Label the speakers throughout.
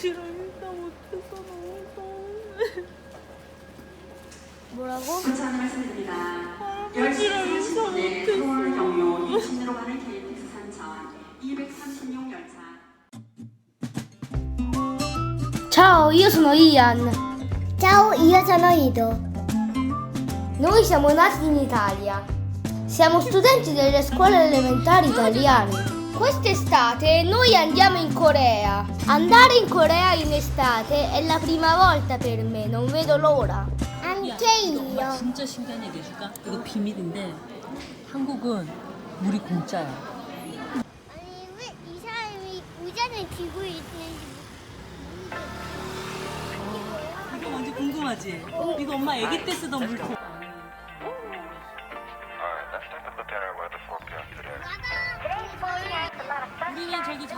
Speaker 1: 할아버지랑 인사 못해서 너무 서운해.
Speaker 2: 뭐라고?
Speaker 3: 감사하는 말씀드립니다.
Speaker 1: 할아버지랑
Speaker 3: 10시
Speaker 1: 인사
Speaker 3: 40분에 서울
Speaker 1: 못했어.
Speaker 3: 경로 이진으로 가는 KTX 산천 236 열차.
Speaker 2: Ciao, io sono Ian.
Speaker 4: Ciao, io sono Ido.
Speaker 2: Noi siamo nati in Italia. Siamo studenti delle scuole elementari italiane. Quest'estate noi andiamo in Corea. Andare in Corea in estate è la prima volta per me, non vedo l'ora.
Speaker 4: Anche
Speaker 1: 엄마
Speaker 4: io.
Speaker 1: 진짜 신기한 얘기 해줄까? 이거 비밀인데 한국은 물이 공짜야.
Speaker 4: 아니, 왜 이 사람이 의자를 쥐고 있는지
Speaker 1: 이거 완전 궁금하지? 이거 엄마 아기 때 쓰던 물통.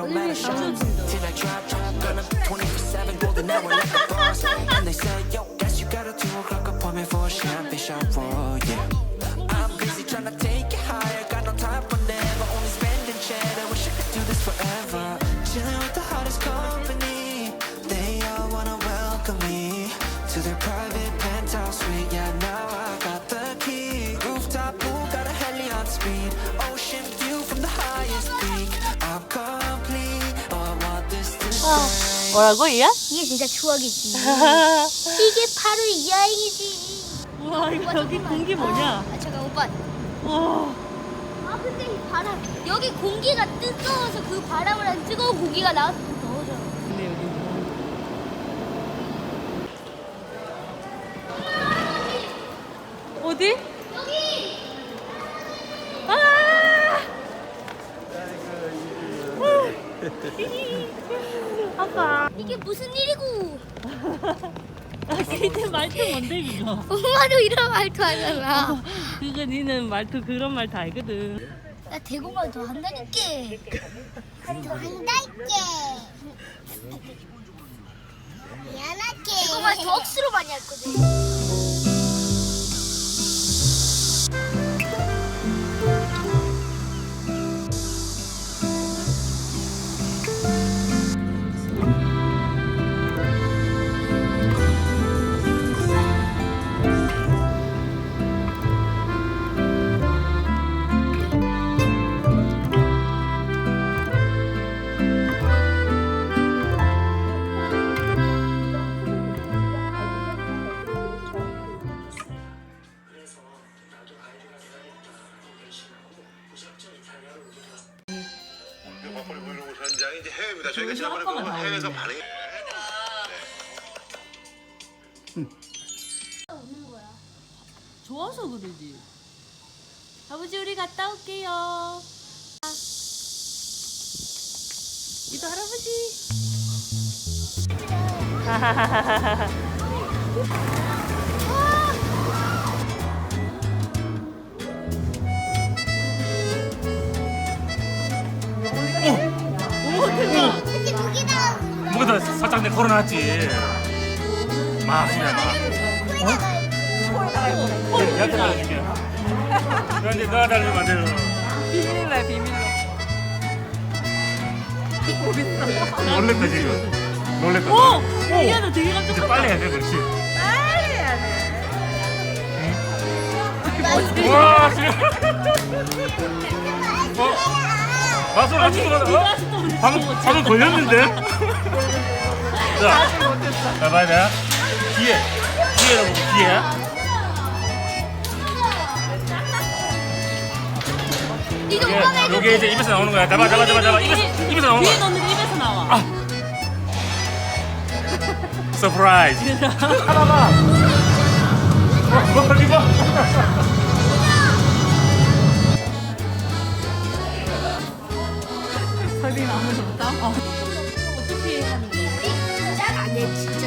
Speaker 5: don't matter. Show till I drop, drop, gonna be 24/7 golden hour like a boss. And they say, yo, guess you got a two o'clock appointment for a champagne roll, yeah. I'm busy trying to take it higher, got no time for never, only spending cheddar. Wish I could do this forever. Chilling with the hottest company, they all wanna welcome me to their private
Speaker 1: 뭐라고 이야?
Speaker 2: 이게 진짜 추억이지. 이게 바로 여행이지.
Speaker 1: 와 이거 여기 공기 뭐냐?
Speaker 2: 아, 잠깐 오빠.
Speaker 1: 와
Speaker 2: 아 근데 이 바람 여기 공기가 뜨거워서 그 바람을 안 뜨거운 공기가 나와서 더 더워져.
Speaker 1: 근데 여기 뭐 어디?
Speaker 2: 여기
Speaker 1: 아! 아빠.
Speaker 2: 이게 무슨 일이고?
Speaker 1: 아, 그때 말투 뭔데 그거?
Speaker 2: 엄마도 이런 말도 하잖아.
Speaker 1: 그거 니는 말투 그런 말다 알거든.
Speaker 2: 나 대구말 더 한다니까.
Speaker 4: 더 한달게. 미안하게.
Speaker 2: 대구 말 더 억수로 많이 했거든.
Speaker 6: 지난번에
Speaker 1: 아빠가
Speaker 6: 그
Speaker 1: 나오는데.
Speaker 6: 해외에서 반응이
Speaker 1: 좋아서 그러지. 아버지 우리 갔다 올게요. 아. 이도 할아버지.
Speaker 4: 나오는
Speaker 7: 뭐가 다 살짝 내 걸어놨지. 마시냐 마. 얘한테 알려줄게. 그런데 너가 달리면 안 돼요.
Speaker 1: 비밀로 해 비밀로.
Speaker 7: 놀랬다 지금. 놀랬다.
Speaker 1: 오! 미안해 되게 깜짝
Speaker 7: 이제 빨리 해야 돼 그렇지.
Speaker 1: 빨리 해야 돼.
Speaker 7: 와 지금. 어? 마술 안 치고 어? 방금 방금 걸렸는데. 자, 자 봐야 뒤에 뒤에라고 뒤에.
Speaker 2: 이거
Speaker 7: 이게
Speaker 2: 오빠가 해줘.
Speaker 7: 요게 이제 입에서 나오는 거야. 잡아 잡아 잡아 잡아. 입에서 입에서 나오는
Speaker 1: 뒤에
Speaker 7: 거야.
Speaker 1: 넣는 게 입에서 나와.
Speaker 7: 아. 서프라이즈. 하나만. 어, 뭐 이거?
Speaker 1: 나무에서부터? 어. 어떻게 하는 거야? 아, 네, 잘안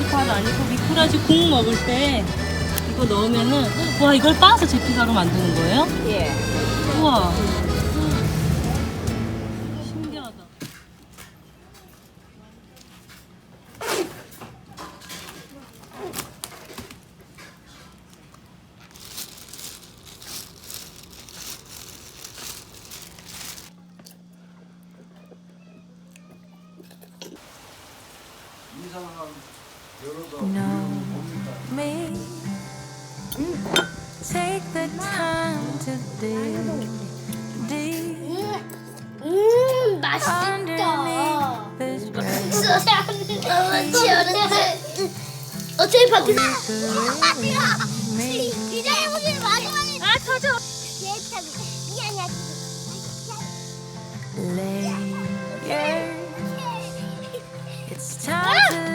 Speaker 1: 미꾸라지 팥 아니고 미꾸라지 국 먹을 때 이거 넣으면은 와 이걸 빻아서 제피가루 만드는 거예요? 예. 우와.
Speaker 2: 음, 맛있다. 어차피 밖에서.
Speaker 4: 이제 해보길 마지막에
Speaker 1: 아 터져.
Speaker 4: 미안해.
Speaker 8: It's time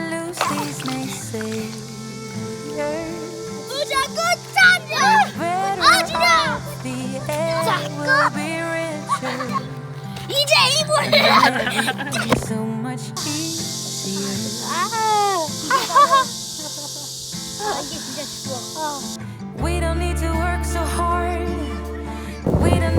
Speaker 4: 이제 입을.
Speaker 8: So much easier.
Speaker 4: 아, 이게 진짜 좋아.
Speaker 8: We don't need to work so hard. We don't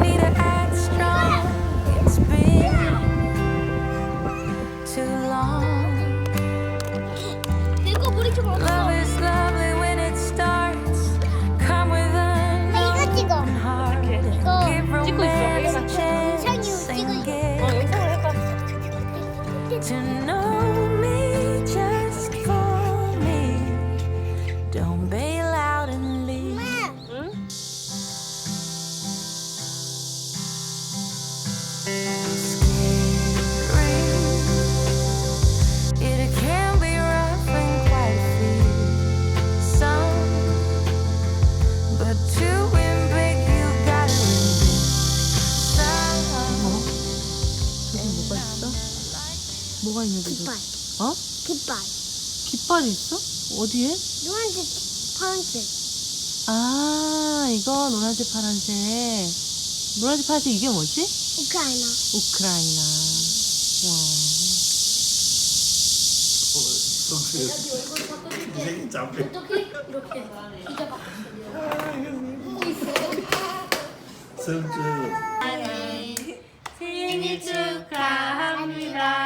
Speaker 1: 뭐가 있는데 저?
Speaker 4: 깃발.
Speaker 1: 어?
Speaker 4: 깃발.
Speaker 1: 깃발이 있어? 어디에?
Speaker 4: 노란색, 파란색.
Speaker 1: 아 이거 노란색 파란색. 노란색 파란색 이게 뭐지?
Speaker 4: 우크라이나.
Speaker 1: 우크라이나. 와. 생일 축하합니다.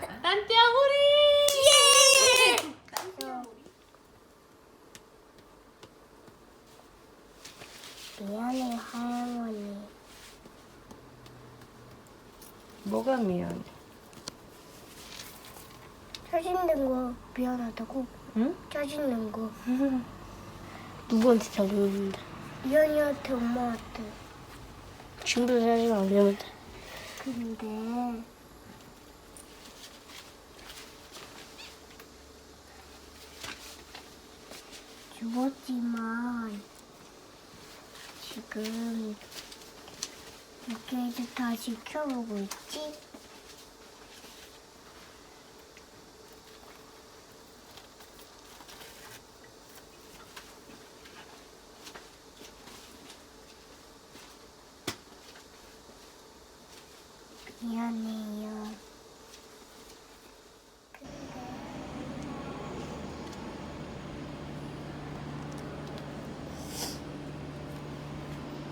Speaker 4: 됐어.
Speaker 1: 딴띠아구리.
Speaker 2: 미안해, 할머니.
Speaker 1: 뭐가 미안?
Speaker 2: 짜증낸 거 미안하다고?
Speaker 1: 응?
Speaker 2: 짜증낸 거.
Speaker 1: 누구한테 짜증난다?
Speaker 2: 미연이한테, 엄마한테.
Speaker 1: 지금도 짜증 안 내면 돼.
Speaker 2: 근데 죽었지만 지금 이렇게 해서 다시 켜보고 있지?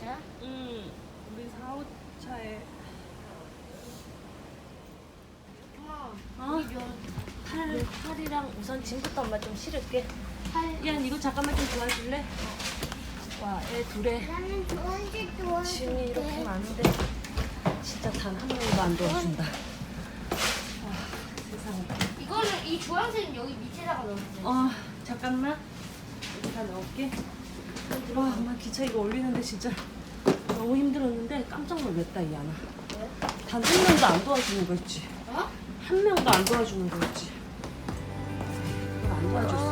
Speaker 2: 4호차?
Speaker 1: 응. 우리 4호차에.
Speaker 2: 엄마.
Speaker 1: 어? 팔, 팔이랑 우선 지금부터 엄마 좀 실을게.
Speaker 2: 팔.
Speaker 1: 야, 이거 잠깐만 좀 도와줄래? 어. 와, 애 둘에.
Speaker 4: 나는 도와줄 도와줄.
Speaker 1: 짐이 이렇게 많은데. 진짜 단 한 명도 안 도와준다. 와, 세상에.
Speaker 2: 이거는 이 주황색은 여기 밑에다가 넣었어요.
Speaker 1: 어, 잠깐만. 여기다 넣을게. 와, 엄마 기차 이거 올리는데 진짜 너무 힘들었는데 깜짝 놀랐다, 이 하나. 단한 명도 안 도와주는 거 있지.
Speaker 2: 어?
Speaker 1: 한 명도 안 도와주는 거 있지. 이걸 안 도와줬어.